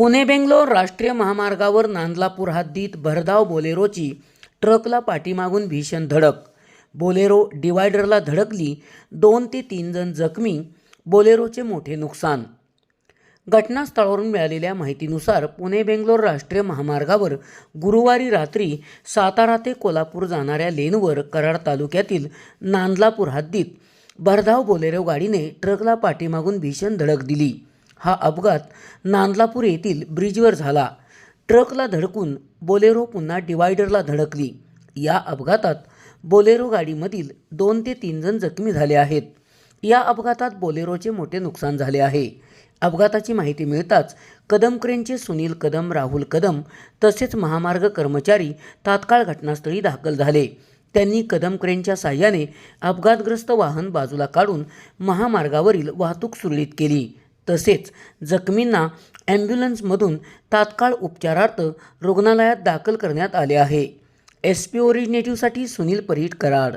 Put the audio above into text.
पुणे बेंगलोर राष्ट्रीय महामार्गावर नांदलापूर हद्दीत भरधाव बोलेरोची ट्रकला पाठीमागून भीषण धडक. बोलेरो डिवायडरला धडकली. दोन ते तीन जण जखमी. बोलेरोचे मोठे नुकसान. घटनास्थळावरून मिळालेल्या माहितीनुसार पुणे बेंगलोर राष्ट्रीय महामार्गावर गुरुवारी रात्री सातारा ते कोल्हापूर जाणाऱ्या लेनवर कराड तालुक्यातील नांदलापूर हद्दीत भरधाव बोलेरो गाडीने ट्रकला पाठीमागून भीषण धडक दिली. हा अपघात नांदलापूर येथील ब्रिजवर झाला. ट्रकला धडकून बोलेरो पुन्हा डिवायडरला धडकली. या अपघातात बोलेरो गाडीमधील दोन ते तीन जण जखमी झाले आहेत. या अपघातात बोलेरोचे मोठे नुकसान झाले आहे. अपघाताची माहिती मिळताच कदम क्रेनचे सुनील कदम राहुल कदम तसेच महामार्ग कर्मचारी तात्काळ घटनास्थळी दाखल झाले. त्यांनी कदम क्रेनच्या साह्याने अपघातग्रस्त वाहन बाजूला काढून महामार्गावरील वाहतूक सुरळीत केली. तसेच जखमींना ॲम्ब्युलन्समधून तात्काळ उपचारार्थ रुग्णालयात दाखल करण्यात आले आहे. एस पी ओरिजिनेटिव्हसाठी सुनील परीट कराड